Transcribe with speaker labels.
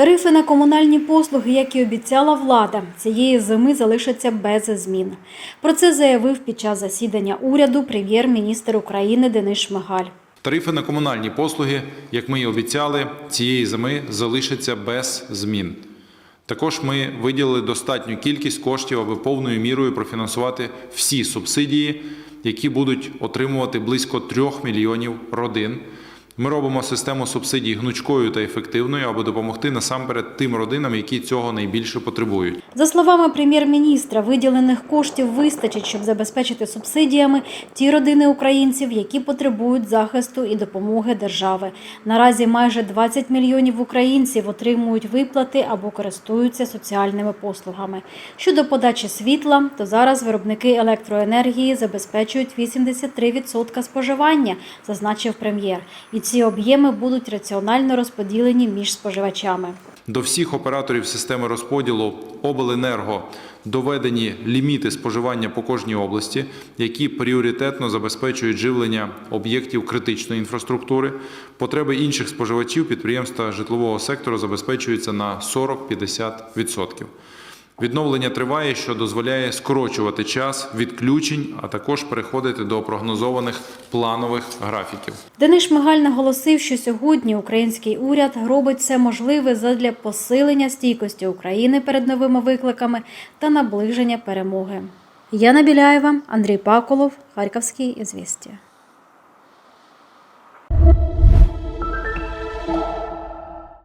Speaker 1: Тарифи на комунальні послуги, як і обіцяла влада, цієї зими залишаться без змін. Про це заявив під час засідання уряду прем'єр-міністр України Денис Шмигаль.
Speaker 2: Тарифи на комунальні послуги, як ми і обіцяли, цієї зими залишаться без змін. Також ми виділили достатню кількість коштів, аби повною мірою профінансувати всі субсидії, які будуть отримувати близько трьох мільйонів родин. Ми робимо систему субсидій гнучкою та ефективною, аби допомогти насамперед тим родинам, які цього найбільше потребують.
Speaker 1: За словами прем'єр-міністра, виділених коштів вистачить, щоб забезпечити субсидіями ті родини українців, які потребують захисту і допомоги держави. Наразі майже 20 мільйонів українців отримують виплати або користуються соціальними послугами. Щодо подачі світла, то зараз виробники електроенергії забезпечують 83% споживання, зазначив прем'єр. І ці об'єми будуть раціонально розподілені між споживачами.
Speaker 2: До всіх операторів системи розподілу обленерго доведені ліміти споживання по кожній області, які пріоритетно забезпечують живлення об'єктів критичної інфраструктури. Потреби інших споживачів підприємств та житлового сектору забезпечуються на 40-50%. Відновлення триває, що дозволяє скорочувати час відключень, а також переходити до прогнозованих планових графіків.
Speaker 1: Денис Шмигаль наголосив, що сьогодні український уряд робить все можливе задля посилення стійкості України перед новими викликами та наближення перемоги. Яна Біляєва, Андрій Паколов, Харківський ізвістія.